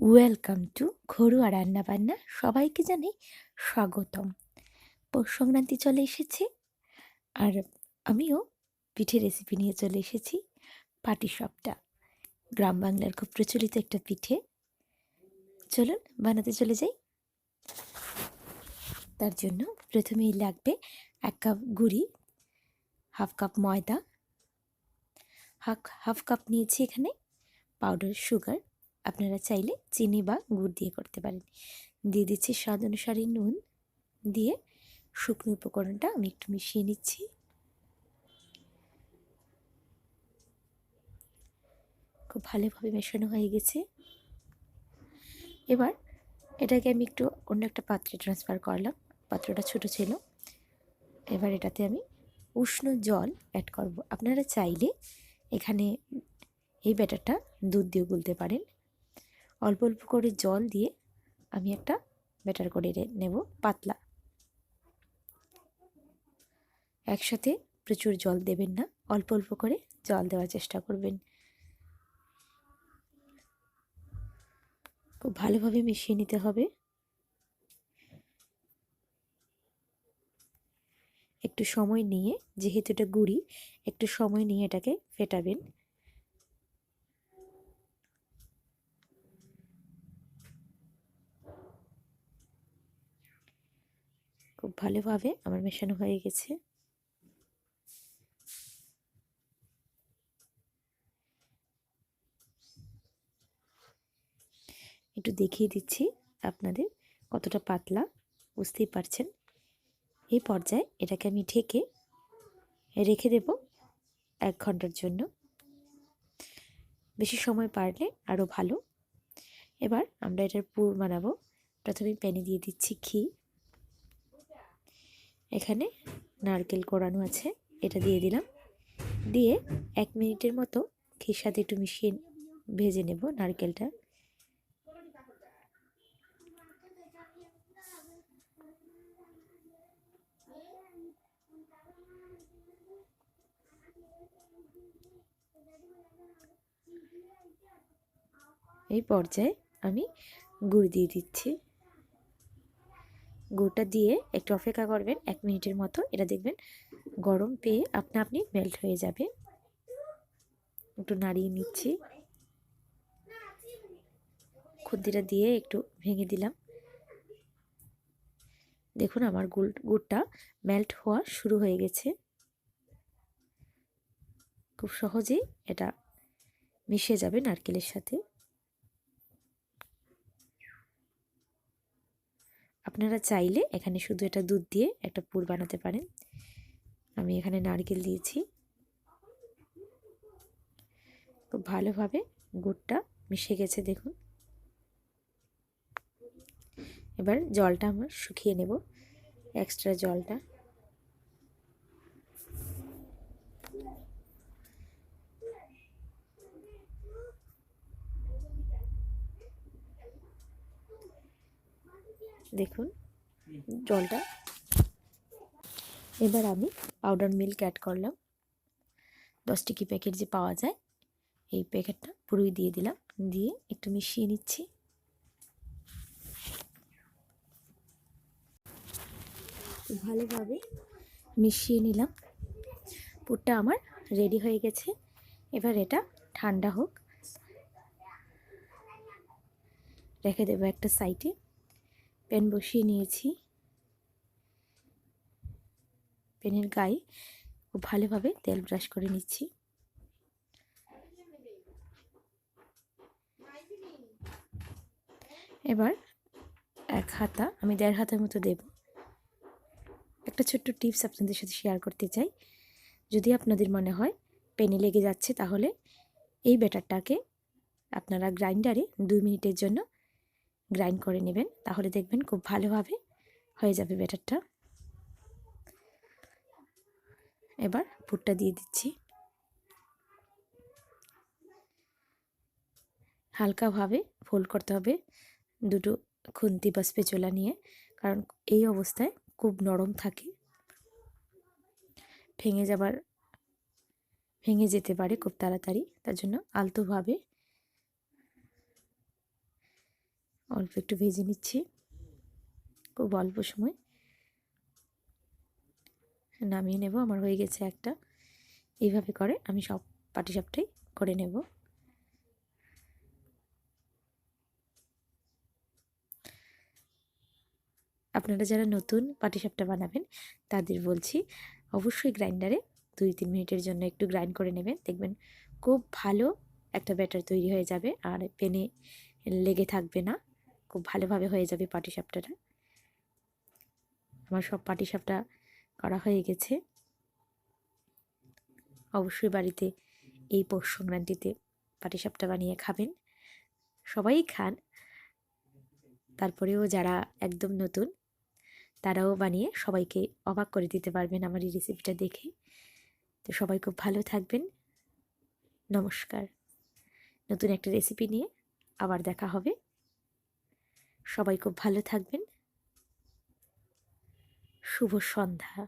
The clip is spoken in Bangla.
ওয়েলকাম টু ঘরোয়া রান্নাবান্না। সবাইকে জানাই স্বাগতম। পৌষ সংক্রান্তি চলে এসেছে। আর আমিও পিঠে রেসিপি নিয়ে চলে এসেছি। পাটি পাটিসাপটা গ্রাম বাংলার খুব প্রচলিত একটা পিঠে। চলুন, বানাতে চলে যাই। তার জন্য প্রথমেই লাগবে এক কাপ গুড়ি, হাফ কাপ ময়দা। হাফ হাফ কাপ নিয়েছি এখানে। Powder, sugar. আপনারা চাইলে চিনি বা গুড় দিয়ে করতে পারেন। দিয়ে দিচ্ছি স্বাদ অনুসারে নুন দিয়ে শুকনো উপকরণটা আমি একটু মিশিয়ে নিচ্ছি। খুব ভালোভাবে মেশানো হয়ে গেছে। এবার এটাকে আমি একটু অন্য একটা পাত্রে ট্রান্সফার করলাম। পাত্রটা ছোট ছিল। এবার এটাতে আমি উষ্ণ জল অ্যাড করব। আপনারা চাইলে এখানে এই ব্যাটারটা দুধ দিয়ে গুলতে পারেন। অল্প অল্প করে জল দিয়ে আমি একটা ব্যাটার করে নেব, পাতলা। একসাথে প্রচুর জল দেবেন না, অল্প অল্প করে জল দেওয়ার চেষ্টা করবেন। খুব ভালোভাবে মিশিয়ে নিতে হবে। একটু সময় নিয়ে, যেহেতু এটা গুড়ি, একটু সময় নিয়ে এটাকে ফেটাবেন। খুব ভালোভাবে আমার মেশানো হয়ে গেছে। একটু দেখিয়ে দিচ্ছি আপনাদের কতটা পাতলা, বুঝতেই পারছেন। এই পর্যায়ে এটাকে আমি ঢেকে রেখে দেব এক ঘণ্টার জন্য। বেশি সময় পারলে আরও ভালো। এবার আমরা এটার পুর বানাবো। প্রথমে প্যানে দিয়ে দিচ্ছি ঘি। এখানে নারকেল কোড়ানো আছে, এটা দিয়ে দিলাম। দিয়ে এক মিনিটের মতো ঘির সাথে একটু মিশিয়ে ভেজে নেব নারকেলটা। এই পর্যায়ে আমি গুড় দিয়ে দিচ্ছি। গুড়টা দিয়ে একটু অপেক্ষা করবেন এক মিনিটের মতো। এটা দেখবেন গরম পেয়ে আপনা আপনি মেল্ট হয়ে যাবে। একটু নাড়িয়ে নিচ্ছি। খুদ্দিটা দিয়ে একটু ভেঙে দিলাম। দেখুন আমার গুড়, গুড়টা মেল্ট হওয়া শুরু হয়ে গেছে। খুব সহজেই এটা মিশে যাবে নারকেলের সাথে। আপনারা চাইলে এখানে শুধু এটা দুধ দিয়ে একটা পুর বানাতে পারেন। আমি এখানে নারকেল দিয়েছি। খুব ভালোভাবে গুড়টা মিশে গেছে, দেখুন। এবার জলটা আমার শুকিয়ে নেব এক্সট্রা জলটা। দেখুন, জলটা। এবার আমি পাউডার মিল্ক অ্যাড করলাম। দশ টিকি প্যাকেট যে পাওয়া যায়, এই প্যাকেটটা পুরোই দিয়ে দিলাম। দিয়ে একটু মিশিয়ে নিচ্ছি। ভালোভাবে মিশিয়ে নিলাম। পুরটা আমার রেডি হয়ে গেছে। এবার এটা ঠান্ডা হোক। রেখে দেবো একটা সাইডে প্যান বসিয়ে নিয়েছি। প্যানের গায়ে খুব ভালোভাবে তেল ব্রাশ করে নিচ্ছি। এবার এক হাতা, আমি দেড় হাতের মতো দেব। একটা ছোট্ট টিপস আপনাদের সাথে শেয়ার করতে চাই। যদি আপনাদের মনে হয় পেনে লেগে যাচ্ছে, তাহলে এই ব্যাটারটাকে আপনারা গ্রাইন্ডারে দুই মিনিটের জন্য গ্রাইন্ড করে নেবেন, তাহলে দেখবেন খুব ভালোভাবে হয়ে যাবে ব্যাটারটা। এবার পুরটা দিয়ে দিচ্ছি। হালকাভাবে ফোল্ড করতে হবে দুটো খুন্তি বা স্পেচোলা নিয়ে, কারণ এই অবস্থায় খুব নরম থাকে। ভেঙে যাবার, ভেঙে যেতে পারে খুব তাড়াতাড়ি, তার জন্য আলতোভাবে অল্প একটু ভেজে নিচ্ছি। খুব অল্প সময়। নামিয়ে নেব, আমার হয়ে গেছে একটা। এইভাবে করে আমি সব পাটিসাপটাই করে নেব। আপনারা যারা নতুন পাটিসাপটা বানাবেন, তাদের বলছি অবশ্যই গ্রাইন্ডারে দুই তিন মিনিটের জন্য একটু গ্রাইন্ড করে নেবেন। দেখবেন খুব ভালো একটা ব্যাটার তৈরি হয়ে যাবে আর পেনে লেগে থাকবে না। খুব ভালোভাবে হয়ে যাবে পাটিসাপটাটা আমার সব পাটিসাপটা করা হয়ে গেছে। অবশ্যই বাড়িতে এই পৌষ সংক্রান্তিতে পাটিসাপটা বানিয়ে খাবেন। সবাই খান। তারপরেও যারা একদম নতুন, তারাও বানিয়ে সবাইকে অবাক করে দিতে পারবেন আমার এই রেসিপিটা দেখে। তো সবাই খুব ভালো থাকবেন। নমস্কার। নতুন একটা রেসিপি নিয়ে আবার দেখা হবে। সবাই খুব ভালো থাকবেন। শুভ সন্ধ্যা।